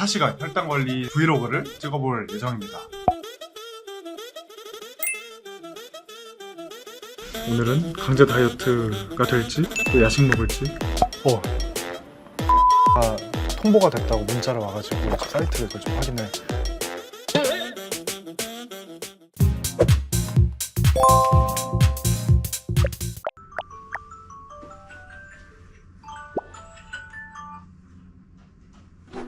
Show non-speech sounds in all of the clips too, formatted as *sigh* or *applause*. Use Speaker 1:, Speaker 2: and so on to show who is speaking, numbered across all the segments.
Speaker 1: 24시간 혈당 관리 브이로그를 찍어볼 예정입니다. 오늘은 강제 다이어트가 될지 또 야식 먹을지 어. 아, 통보가 됐다고 문자를 와가지고 사이트를 좀 확인을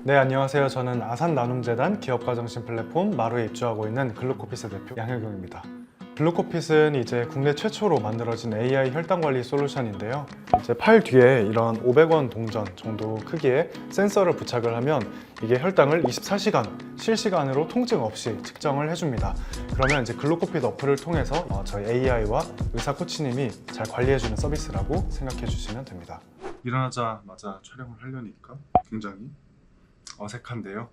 Speaker 1: 네 안녕하세요. 저는 아산 나눔재단 기업가정신 플랫폼 마루에 입주하고 있는 글루코핏의 대표 양혜경입니다. 글루코핏은 이제 국내 최초로 만들어진 AI 혈당 관리 솔루션인데요. 이제 팔 뒤에 이런 500원 동전 정도 크기의 센서를 부착을 하면 이게 혈당을 24시간 실시간으로 통증 없이 측정을 해줍니다. 그러면 이제 글루코핏 어플을 통해서 어, 저희 AI와 의사 코치님이 잘 관리해주는 서비스라고 생각해 주시면 됩니다. 일어나자마자 촬영을 하려니까 굉장히 어색한데요.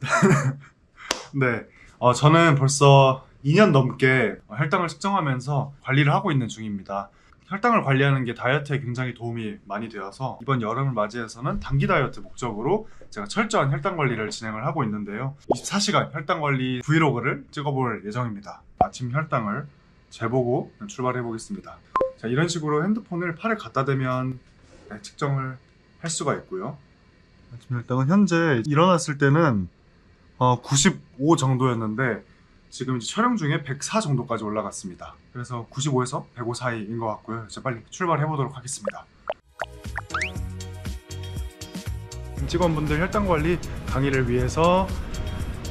Speaker 1: *laughs* 네, 어, 저는 벌써 2년 넘게 혈당을 측정하면서 관리를 하고 있는 중입니다. 혈당을 관리하는 게 다이어트에 굉장히 도움이 많이 되어서 이번 여름을 맞이해서는 단기 다이어트 목적으로 제가 철저한 혈당 관리를 진행을 하고 있는데요. 24시간 혈당 관리 브이로그를 찍어볼 예정입니다. 아침 혈당을 재보고 출발해 보겠습니다. 자, 이런 식으로 핸드폰을 팔에 갖다 대면 네, 측정을 할 수가 있고요. 아침 혈당은 현재 일어났을 때는 어, 95 정도였는데 지금 이제 촬영 중에 104 정도까지 올라갔습니다. 그래서 95에서 105 사이인 것 같고요. 이제 빨리 출발해 보도록 하겠습니다. 직원분들 혈당 관리 강의를 위해서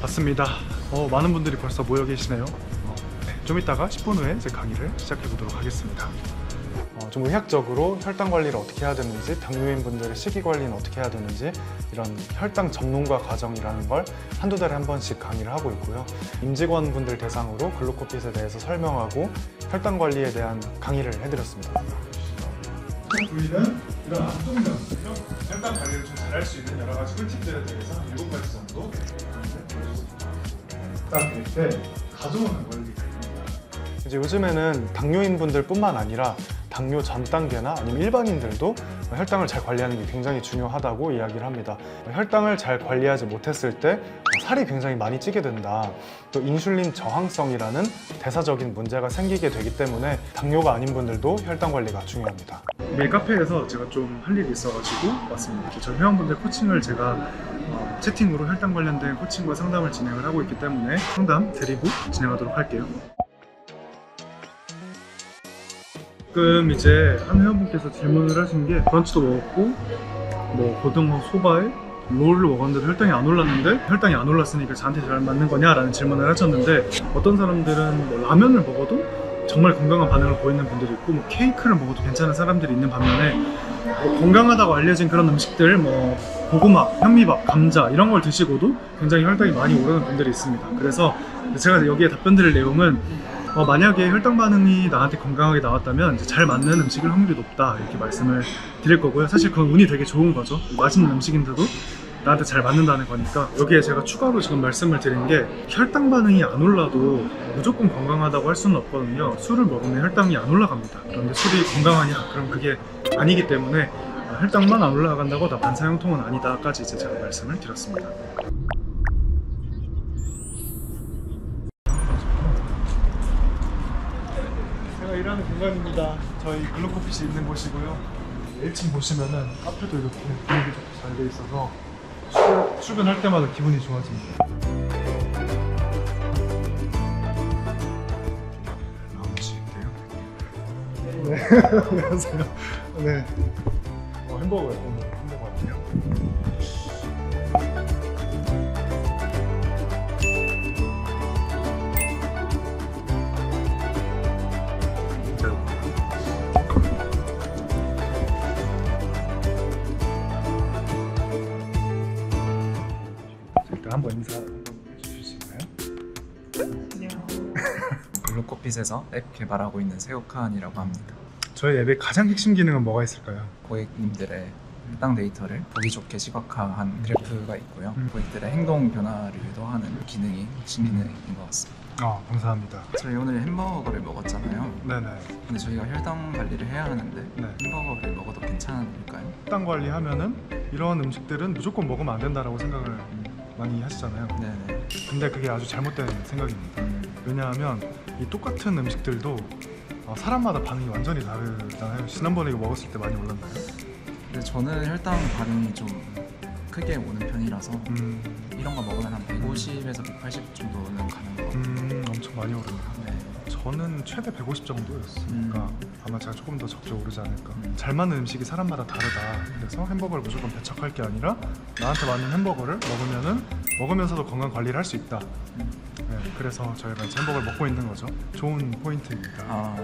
Speaker 1: 왔습니다. 어, 많은 분들이 벌써 모여 계시네요. 어, 네, 좀 이따가 10분 후에 제 강의를 시작해 보도록 하겠습니다. 어, 좀 의학적으로 혈당 관리를 어떻게 해야 되는지, 당뇨인 분들의 식이 관리는 어떻게 해야 되는지 이런 혈당 전문가 과정이라는 걸 한두 달에 한 번씩 강의를 하고 있고요. 임직원 분들 대상으로 글루코핏에 대해서 설명하고 혈당 관리에 대한 강의를 해드렸습니다. 우리는 이런 안정면, 혈당 관리를 좀 잘할 수 있는 여러 가지 꿀팁들에 대해서 한 7가지 정도 딱 이렇게 가져오는 원리가 있습니다. 이제 요즘에는 당뇨인 분들뿐만 아니라 당뇨 전 단계나 아니면 일반인들도 혈당을 잘 관리하는 게 굉장히 중요하다고 이야기를 합니다. 혈당을 잘 관리하지 못했을 때 살이 굉장히 많이 찌게 된다. 또 인슐린 저항성이라는 대사적인 문제가 생기게 되기 때문에 당뇨가 아닌 분들도 혈당 관리가 중요합니다. 매일 카페에서 제가 좀 할 일이 있어가지고 왔습니다. 저희 회원분들 코칭을 제가 어, 채팅으로 혈당 관련된 코칭과 상담을 진행을 하고 있기 때문에 상담 드리고 진행하도록 할게요. 지금 이제 한 회원분께서 질문을 하신 게 브런치도 먹었고 뭐 고등어 소바에 롤을 먹었는데 혈당이 안 올랐는데 혈당이 안 올랐으니까 저한테 잘 맞는 거냐 라는 질문을 하셨는데 어떤 사람들은 뭐 라면을 먹어도 정말 건강한 반응을 보이는 분들이 있고 뭐 케이크를 먹어도 괜찮은 사람들이 있는 반면에 뭐 건강하다고 알려진 그런 음식들 뭐 고구마, 현미밥, 감자 이런 걸 드시고도 굉장히 혈당이 많이 오르는 분들이 있습니다. 그래서 제가 여기에 답변 드릴 내용은 어, 만약에 혈당 반응이 나한테 건강하게 나왔다면 잘 맞는 음식을 확률이 높다 이렇게 말씀을 드릴 거고요. 사실 그건 운이 되게 좋은 거죠. 맛있는 음식인데도 나한테 잘 맞는다는 거니까 여기에 제가 추가로 지금 말씀을 드린 게 혈당 반응이 안 올라도 무조건 건강하다고 할 수는 없거든요. 술을 먹으면 혈당이 안 올라갑니다. 그런데 술이 건강하냐? 그럼 그게 아니기 때문에 혈당만 안 올라간다고 나 반사형통은 아니다까지 이제 제가 말씀을 드렸습니다. 일하는 공간입니다. 저희 글루코핏이 있는 곳이고요. 1층 보시면은 카페도 이렇게 분위기 좋게 잘돼 있어서 출근, 출근할 때마다 기분이 좋아집니다. 라운지인데요. 네, *laughs* 안녕하세요. 네. 어, 햄버거요. 오늘 햄버거 같아요.
Speaker 2: 블루코핏에서 앱 개발하고 있는 세우칸이라고 합니다.
Speaker 1: 저희 앱의 가장 핵심 기능은 뭐가 있을까요?
Speaker 2: 고객님들의 혈당 데이터를 보기 좋게 시각화한 그래프가 있고요.
Speaker 1: 음.
Speaker 2: 고객들의 행동 변화를 유도하는 기능이 핵심 기능인 것 같습니다.
Speaker 1: 아 감사합니다.
Speaker 2: 저희 오늘 햄버거를 먹었잖아요.
Speaker 1: 네네.
Speaker 2: 근데 저희가 혈당 관리를 해야 하는데
Speaker 1: 네.
Speaker 2: 햄버거를 먹어도 괜찮을까요?
Speaker 1: 식단 관리하면은 이런 음식들은 무조건 먹으면 안 된다라고 생각을 많이 하시잖아요.
Speaker 2: 네네.
Speaker 1: 근데 그게 아주 잘못된 생각입니다. 왜냐하면 이 똑같은 음식들도 어, 사람마다 반응이 완전히 다르잖아요. 지난번에 이거 먹었을 때 많이 올랐나요?
Speaker 2: 근데 저는 혈당 반응이 좀 크게 오는 편이라서
Speaker 1: 음,
Speaker 2: 이런 거 먹으면 한 150에서 180 정도는 가는 것 같아요.
Speaker 1: 음 엄청 많이 오르네요.
Speaker 2: 네.
Speaker 1: 저는 최대 150 정도였으니까
Speaker 2: 음.
Speaker 1: 아마 제가 조금 더 적게 오르지 않을까.
Speaker 2: 음.
Speaker 1: 잘 맞는 음식이 사람마다 다르다. 그래서 햄버거를 무조건 배척할 게 아니라 나한테 맞는 햄버거를 먹으면은 먹으면서도 건강 관리를 할 수 있다. 네, 그래서 저희가 이제 햄버거를 먹고 있는 거죠. 좋은 포인트입니다.
Speaker 2: 아,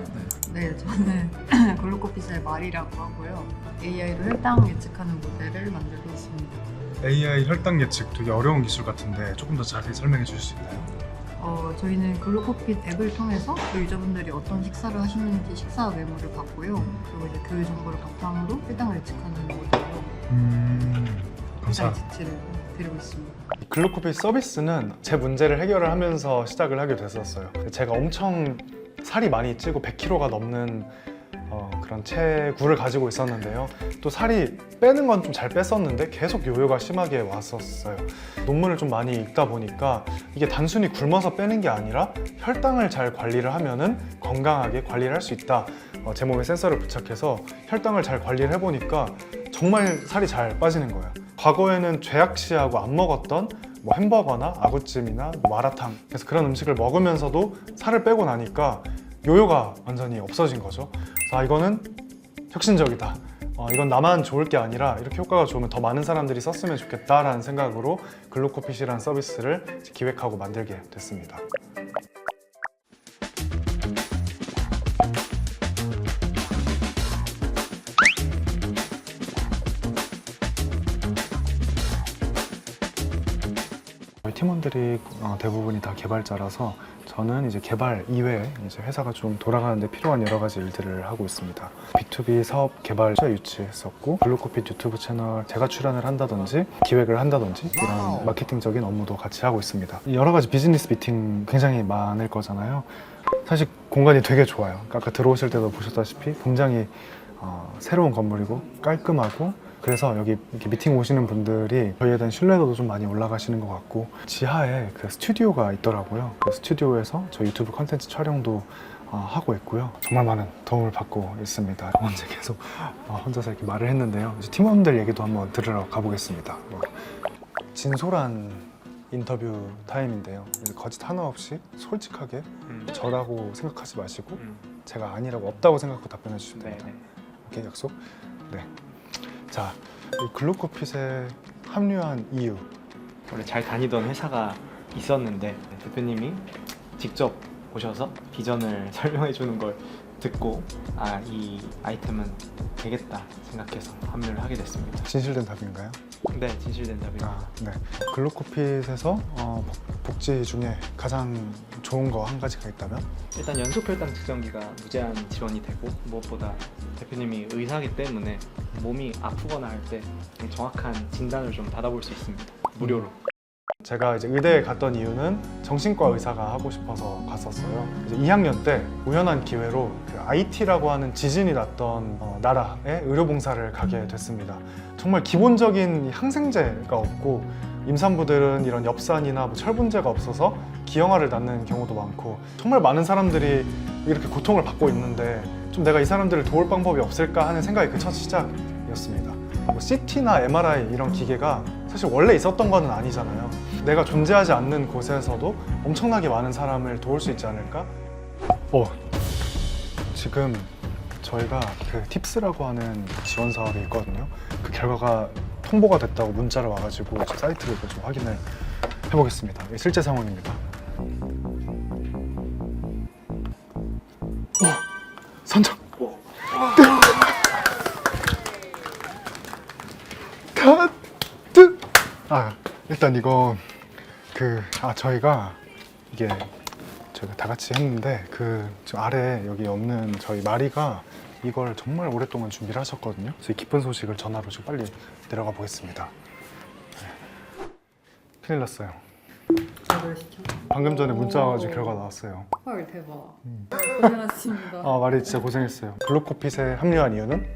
Speaker 2: 네.
Speaker 3: 네, 저는 *clears throat* 글루코피스의 말이라고 하고요. AI로 혈당 예측하는 모델을 만들고 있습니다.
Speaker 1: AI 혈당 예측 되게 어려운 기술 같은데 조금 더 자세히 설명해 주실 수 있나요?
Speaker 3: 어, 저희는 글루코핏 앱을 통해서 그 유저분들이 어떤 식사를 하시는지 식사 메모를 받고요. 그리고 이제 그 정보를 바탕으로 혈당을 예측하는 모델로
Speaker 1: 음, 감사합니다.
Speaker 3: 예측치를 드리고 있습니다.
Speaker 1: 글루코피 서비스는 제 문제를 해결을 하면서 시작을 하게 됐었어요. 제가 엄청 살이 많이 찌고 100kg가 넘는 어, 그런 체구를 가지고 있었는데요. 또 살이 빼는 건 좀 잘 뺐었는데 계속 요요가 심하게 왔었어요. 논문을 좀 많이 읽다 보니까 이게 단순히 굶어서 빼는 게 아니라 혈당을 잘 관리를 하면은 건강하게 관리를 할 수 있다. 어, 제 몸에 센서를 부착해서 혈당을 잘 관리를 해보니까 정말 살이 잘 빠지는 거예요. 과거에는 죄악시하고 안 먹었던 뭐 햄버거나 아구찜이나 뭐 마라탕 그래서 그런 음식을 먹으면서도 살을 빼고 나니까 요요가 완전히 없어진 거죠. 자 이거는 혁신적이다. 어, 이건 나만 좋을 게 아니라 이렇게 효과가 좋으면 더 많은 사람들이 썼으면 좋겠다라는 생각으로 글루코핏이라는 서비스를 기획하고 만들게 됐습니다. 팀원들이 어, 대부분이 다 개발자라서 저는 이제 개발 이외에 이제 회사가 좀 돌아가는데 필요한 여러 가지 일들을 하고 있습니다. B2B 사업 개발자 유치했었고 블루코핏 유튜브 채널 제가 출연을 한다든지 기획을 한다든지 이런 마케팅적인 업무도 같이 하고 있습니다. 여러 가지 비즈니스 미팅 굉장히 많을 거잖아요. 사실 공간이 되게 좋아요. 아까 들어오실 때도 보셨다시피 굉장히 어, 새로운 건물이고 깔끔하고 그래서 여기 이렇게 미팅 오시는 분들이 저희에 대한 신뢰도도 좀 많이 올라가시는 것 같고 지하에 그 스튜디오가 있더라고요. 그 스튜디오에서 저 유튜브 컨텐츠 촬영도 어, 하고 있고요. 정말 많은 도움을 받고 있습니다. *laughs* 언제 계속 어, 혼자서 이렇게 말을 했는데요. 이제 팀원들 얘기도 한번 들으러 가보겠습니다. 뭐, 진솔한 인터뷰 타임인데요. 거짓 하나 없이 솔직하게 저라고 생각하지 마시고 제가 아니라고 없다고 생각하고 답변해 주시면 됩니다. 오케이 약속? 네. 자, 이 글루코핏에 합류한 이유.
Speaker 4: 원래 잘 다니던 회사가 있었는데 대표님이 직접 오셔서 비전을 *laughs* 설명해 주는 걸 듣고 아 이 아이템은 되겠다 생각해서 합류를 하게 됐습니다.
Speaker 1: 진실된 답인가요?
Speaker 4: 네, 진실된 답입니다.
Speaker 1: 아, 네. 글루코핏에서 어, 복- 복지 중에 가장 좋은 거 한 가지가 있다면?
Speaker 4: 일단 연속 혈당 측정기가 무제한 지원이 되고 무엇보다 대표님이 의사이기 때문에 몸이 아프거나 할 때 정확한 진단을 좀 받아볼 수 있습니다. 무료로.
Speaker 1: 제가 이제 의대에 갔던 이유는 정신과 의사가 하고 싶어서 갔었어요. 이제 2학년 때 우연한 기회로 그 IT라고 하는 지진이 났던 어, 나라에 의료봉사를 가게 됐습니다. 정말 기본적인 이 항생제가 없고 임산부들은 이런 엽산이나 뭐 철분제가 없어서 기형아를 낳는 경우도 많고 정말 많은 사람들이 이렇게 고통을 받고 있는데 좀 내가 이 사람들을 도울 방법이 없을까 하는 생각이 그 첫 시작이었습니다. 뭐 CT나 MRI 이런 기계가 사실 원래 있었던 거는 아니잖아요. 내가 존재하지 않는 곳에서도 엄청나게 많은 사람을 도울 수 있지 않을까? 어, 지금 저희가 그 팁스라고 하는 지원 사업이 있거든요. 그 결과가 통보가 됐다고 문자를 와가지고 지금 사이트를 좀 확인을 해보겠습니다. 이게 실제 상황입니다. 와, 선정. 카드. 아, 일단 이거 그 아 저희가 이게 저희가 다 같이 했는데 그저 아래 여기 없는 저희 마리가 이걸 정말 오랫동안 준비를 하셨거든요. 그래서 이 기쁜 소식을 전화로 지금 빨리 내려가 보겠습니다. 네. 큰일 났어요.
Speaker 3: 시켜.
Speaker 1: 방금 전에 문자 와가지고
Speaker 3: 오.
Speaker 1: 결과 나왔어요.
Speaker 3: 헐 대박.
Speaker 1: 음.
Speaker 3: 고생하셨습니다.
Speaker 1: 아 마리 진짜 고생했어요. 글루코핏에 합류한 이유는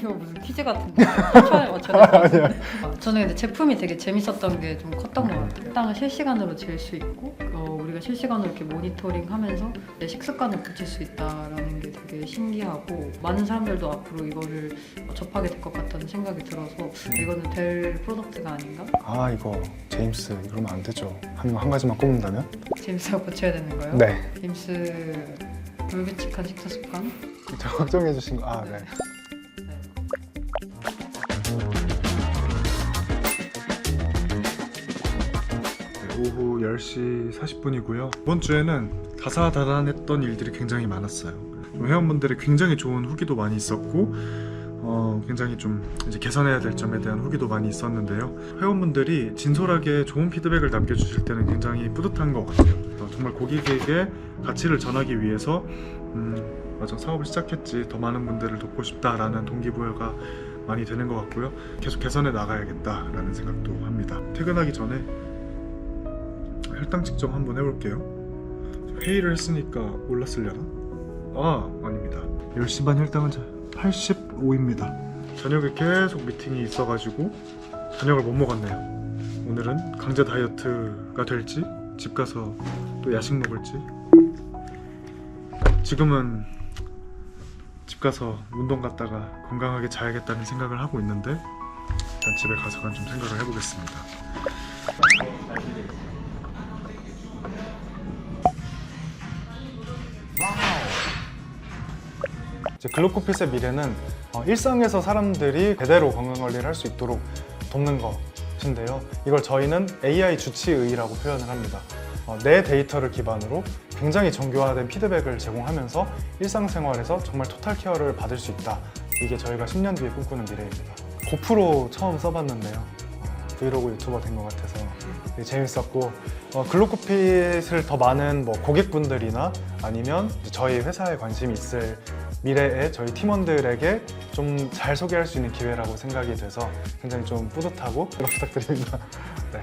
Speaker 3: 이거 무슨 퀴즈 같은데 처음에 맞춰야 돼. 저는 근데 제품이 되게 재밌었던 게 좀 컸던 것 같아요. 일단은 실시간으로 잴수 있고 어, 우리가 실시간으로 이렇게 모니터링하면서 내 식습관을 붙일 수 있다라는 게 되게 신기하고 많은 사람들도 앞으로 이거를 어, 접하게 될 것 같다는 생각이 들어서 이거는 될 프로덕트가 아닌가?
Speaker 5: 아 이거 제임스 이러면 안 되죠. 한, 한 가지만 꼽는다면?
Speaker 3: 제임스가 고쳐야 되는 거예요?
Speaker 5: 네.
Speaker 3: 제임스 불규칙한 식사 습관? *laughs*
Speaker 5: 저 걱정해 주신 거. 아 네.
Speaker 1: 오후 10시 40분이고요. 이번 주에는 다사다난했던 일들이 굉장히 많았어요. 좀 회원분들의 굉장히 좋은 후기도 많이 있었고, 어, 굉장히 좀 이제 개선해야 될 점에 대한 후기도 많이 있었는데요. 회원분들이 진솔하게 좋은 피드백을 남겨주실 때는 굉장히 뿌듯한 것 같아요. 어, 정말 고객에게 가치를 전하기 위해서 음, 맞아 사업을 시작했지 더 많은 분들을 돕고 싶다라는 동기부여가 많이 되는 것 같고요. 계속 개선해 나가야겠다라는 생각도 합니다. 퇴근하기 전에 혈당 측정 한번 해볼게요. 회의를 했으니까 올랐으려나? 아 아닙니다. 10시 반 혈당은 85입니다. 저녁에 계속 미팅이 있어가지고 저녁을 못 먹었네요. 오늘은 강제 다이어트가 될지 집 가서 또 야식 먹을지 지금은 집 가서 운동 갔다가 건강하게 자야겠다는 생각을 하고 있는데 일단 집에 가서는 좀 생각을 해보겠습니다.
Speaker 5: 글로코핏의 미래는 어, 일상에서 사람들이 제대로 건강 관리를 할 수 있도록 돕는 것인데요. 이걸 저희는 AI 주치의라고 표현을 합니다. 어, 내 데이터를 기반으로 굉장히 정교화된 피드백을 제공하면서 일상생활에서 정말 토탈 케어를 받을 수 있다. 이게 저희가 10년 뒤에 꿈꾸는 미래입니다. 고프로 처음 써봤는데요. 어, 브이로그 유튜버 된 것 같아서 되게 재밌었고 어, 글로코핏을 더 많은 뭐 고객분들이나 아니면 저희 회사에 관심이 있을 미래에 저희 팀원들에게 좀 잘 소개할 수 있는 기회라고 생각이 돼서 굉장히 좀 뿌듯하고 부탁드립니다. *laughs* 네.